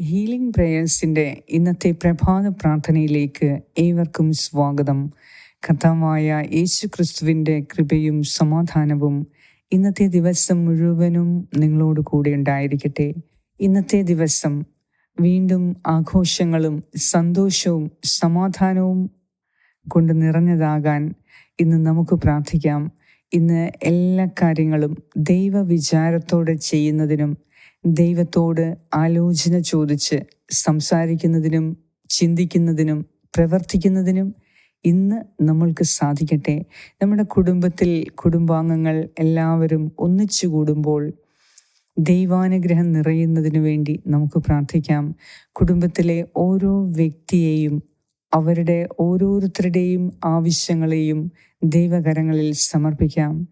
Healing പ്രേയേഴ്സിന്റെ ഇന്നത്തെ പ്രഭാത പ്രാർത്ഥനയിലേക്ക് ഏവർക്കും സ്വാഗതം. കർത്താവായ യേശു ക്രിസ്തുവിന്റെ കൃപയും സമാധാനവും ഇന്നത്തെ ദിവസം മുഴുവനും നിങ്ങളോട് കൂടെ ഉണ്ടായിരിക്കട്ടെ. ഇന്നത്തെ ദിവസം വീണ്ടും ആഘോഷങ്ങളും സന്തോഷവും സമാധാനവും കൊണ്ട് നിറഞ്ഞതാകാൻ ഇന്ന് നമുക്ക് പ്രാർത്ഥിക്കാം. ഇന്ന് എല്ലാ കാര്യങ്ങളും ദൈവവിചാരത്തോടെ ചെയ്യുന്നതിനും ദൈവത്തോട് ആലോചന ചോദിച്ച് സംസാരിക്കുന്നതിനും ചിന്തിക്കുന്നതിനും പ്രവർത്തിക്കുന്നതിനും ഇന്ന് നമ്മൾക്ക് സാധിക്കട്ടെ. നമ്മുടെ കുടുംബത്തിൽ കുടുംബാംഗങ്ങൾ എല്ലാവരും ഒന്നിച്ചു കൂടുമ്പോൾ ദൈവാനുഗ്രഹം നിറയുന്നതിനു വേണ്ടി നമുക്ക് പ്രാർത്ഥിക്കാം. കുടുംബത്തിലെ ഓരോ വ്യക്തിയെയും അവരുടെ ഓരോരുത്തരുടെയും ആവശ്യങ്ങളെയും ദൈവകരങ്ങളിൽ സമർപ്പിക്കാം.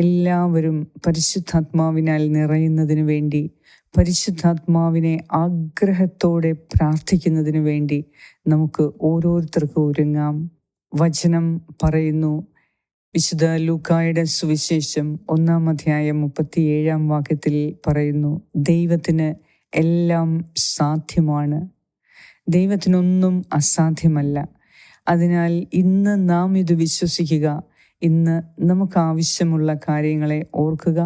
എല്ലാവരും പരിശുദ്ധാത്മാവിനാൽ നിറയുന്നതിനു വേണ്ടി പരിശുദ്ധാത്മാവിനെ ആഗ്രഹത്തോടെ പ്രാർത്ഥിക്കുന്നതിനു വേണ്ടി നമുക്ക് ഓരോരുത്തർക്കും ഒരുങ്ങാം. വചനം പറയുന്നു. വിശുദ്ധ ലൂക്കായുടെ സുവിശേഷം ഒന്നാം അധ്യായം മുപ്പത്തിയേഴാം വാക്യത്തിൽ പറയുന്നു ദൈവത്തിന് എല്ലാം സാധ്യമാണ്. ദൈവത്തിനൊന്നും അസാധ്യമല്ല. അതിനാൽ ഇന്ന് നാം ഇത് വിശ്വസിക്കുക. ഇന്ന് നമുക്ക് ആവശ്യമുള്ള കാര്യങ്ങളെ ഓർക്കുക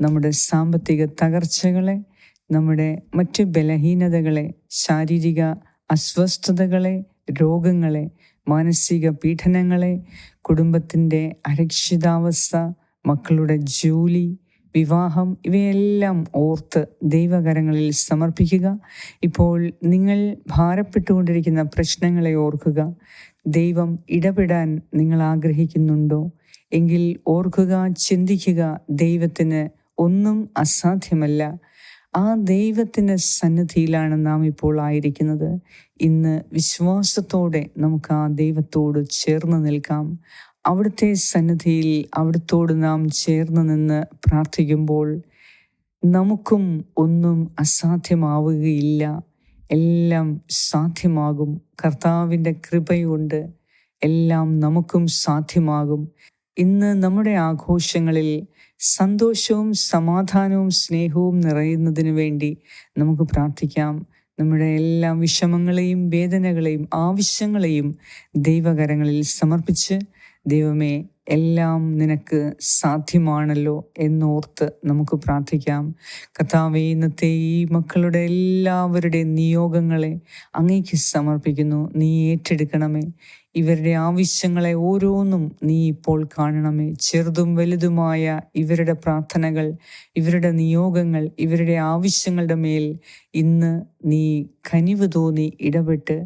നമ്മുടെ സാമ്പത്തിക തകർച്ചകളെ നമ്മുടെ മറ്റ് ബലഹീനതകളെ ശാരീരിക അസ്വസ്ഥതകളെ രോഗങ്ങളെ മാനസിക പീഡനങ്ങളെ കുടുംബത്തിന്റെ അരക്ഷിതാവസ്ഥ മക്കളുടെ ജോലി വിവാഹം ഇവയെല്ലാം ഓർത്ത് ദൈവകരങ്ങളിൽ സമർപ്പിക്കുക. ഇപ്പോൾ നിങ്ങൾ ഭാരപ്പെട്ടുകൊണ്ടിരിക്കുന്ന പ്രശ്നങ്ങളെ ഓർക്കുക. ദൈവം ഇടപെടാൻ നിങ്ങൾ ആഗ്രഹിക്കുന്നുണ്ടോ? എങ്കിൽ ഓർക്കുക ചിന്തിക്കുക ദൈവത്തിന് ഒന്നും അസാധ്യമല്ല. ആ ദൈവത്തിന്റെ സന്നിധിയിലാണ് നാം ഇപ്പോൾ ആയിരിക്കുന്നത്. ഇന്ന് വിശ്വാസത്തോടെ നമുക്ക് ആ ദൈവത്തോട് ചേർന്ന് നിൽക്കാം. അവിടുത്തെ സന്നിധിയിൽ അവിടുത്തോട് നാം ചേർന്ന് നിന്ന് പ്രാർത്ഥിക്കുമ്പോൾ നമുക്കും ഒന്നും അസാധ്യമാവുകയില്ല. എല്ലാം സാധ്യമാകും. കർത്താവിന്റെ കൃപയുണ്ട്. എല്ലാം നമുക്കും സാധ്യമാകും. ഇന്ന് നമ്മുടെ ആഘോഷങ്ങളിൽ സന്തോഷവും സമാധാനവും സ്നേഹവും നിറയുന്നതിന് വേണ്ടി നമുക്ക് പ്രാർത്ഥിക്കാം. നമ്മുടെ എല്ലാ വിഷമങ്ങളെയും വേദനകളെയും ആവശ്യങ്ങളെയും ദൈവകരങ്ങളിൽ സമർപ്പിച്ച് ദൈവമേ എല്ലാം നിനക്ക് സാധ്യമാണല്ലോ എന്നോർത്ത് നമുക്ക് പ്രാർത്ഥിക്കാം. കഥാവെ ഇന്നത്തെ ഈ മക്കളുടെ എല്ലാവരുടെയും നിയോഗങ്ങളെ അങ്ങേക്ക് സമർപ്പിക്കുന്നു. നീ ഏറ്റെടുക്കണമേ. ഇവരുടെ ആവശ്യങ്ങളെ ഓരോന്നും നീ ഇപ്പോൾ കാണണമേ. ചെറുതും വലുതുമായ ഇവരുടെ പ്രാർത്ഥനകൾ ഇവരുടെ നിയോഗങ്ങൾ ഇവരുടെ ആവശ്യങ്ങളുടെ മേൽ ഇന്ന് നീ കനിവ് തോന്നി ഇടപെട്ട്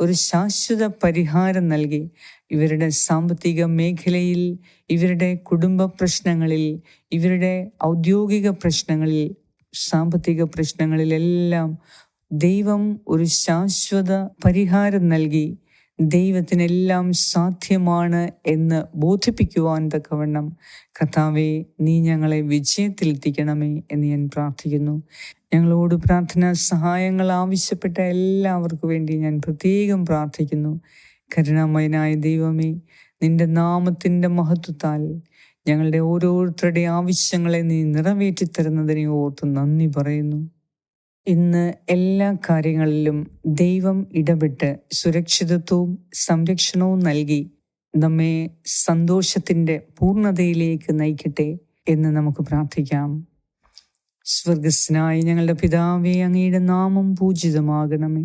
ഒരു ശാശ്വത പരിഹാരം നൽകി. ഇവരുടെ സാമ്പത്തിക മേഖലയിൽ ഇവരുടെ കുടുംബ പ്രശ്നങ്ങളിൽ ഇവരുടെ ഔദ്യോഗിക പ്രശ്നങ്ങളിൽ സാമ്പത്തിക പ്രശ്നങ്ങളിലെല്ലാം ദൈവം ഒരു ശാശ്വത പരിഹാരം നൽകി ദൈവത്തിനെല്ലാം സാധ്യമാണ് എന്ന് ബോധിപ്പിക്കുവാൻ തക്കവണ്ണം. കർത്താവെ നീ ഞങ്ങളെ വിജയത്തിലെത്തിക്കണമേ എന്ന് ഞാൻ പ്രാർത്ഥിക്കുന്നു. ഞങ്ങളോട് പ്രാർത്ഥന സഹായങ്ങൾ ആവശ്യപ്പെട്ട എല്ലാവർക്കും വേണ്ടി ഞാൻ പ്രത്യേകം പ്രാർത്ഥിക്കുന്നു. കരുണാമയനായ ദൈവമേ നിന്റെ നാമത്തിന്റെ മഹത്വത്താൽ ഞങ്ങളുടെ ഓരോരുത്തരുടെ ആവശ്യങ്ങളെ നീ നിറവേറ്റി തരുന്നതിനെ ഓർത്ത് നന്ദി പറയുന്നു. ഇന്ന് എല്ലാ കാര്യങ്ങളിലും ദൈവം ഇടപെട്ട് സുരക്ഷിതത്വവും സംരക്ഷണവും നൽകി നമ്മെ സന്തോഷത്തിന്റെ പൂർണതയിലേക്ക് നയിക്കട്ടെ എന്ന് നമുക്ക് പ്രാർത്ഥിക്കാം. സ്വർഗസ്നായി ഞങ്ങളുടെ പിതാവേ അങ്ങയുടെ നാമം പൂജിതമാകണമേ.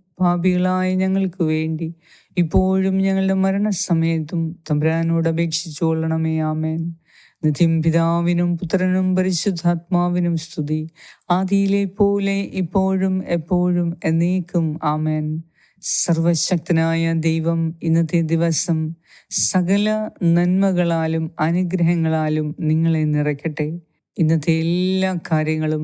പാപികളായ ഞങ്ങൾക്ക് വേണ്ടി. ഇപ്പോഴും ഞങ്ങളുടെ മരണസമയത്തും തമ്പുരാനോട് അപേക്ഷിച്ചുകൊള്ളണമേ ആമേൻ. നിത്യം പിതാവിനും പുത്രനും പരിശുദ്ധാത്മാവിനും സ്തുതി. ആദിയിലെ പോലെ ഇപ്പോഴും എപ്പോഴും എന്നേക്കും ആമേൻ. സർവശക്തനായ ദൈവം ഇന്നത്തെ ദിവസം സകല നന്മകളാലും അനുഗ്രഹങ്ങളാലും നിങ്ങളെ നിറയ്ക്കട്ടെ. ഇന്നത്തെ എല്ലാ കാര്യങ്ങളും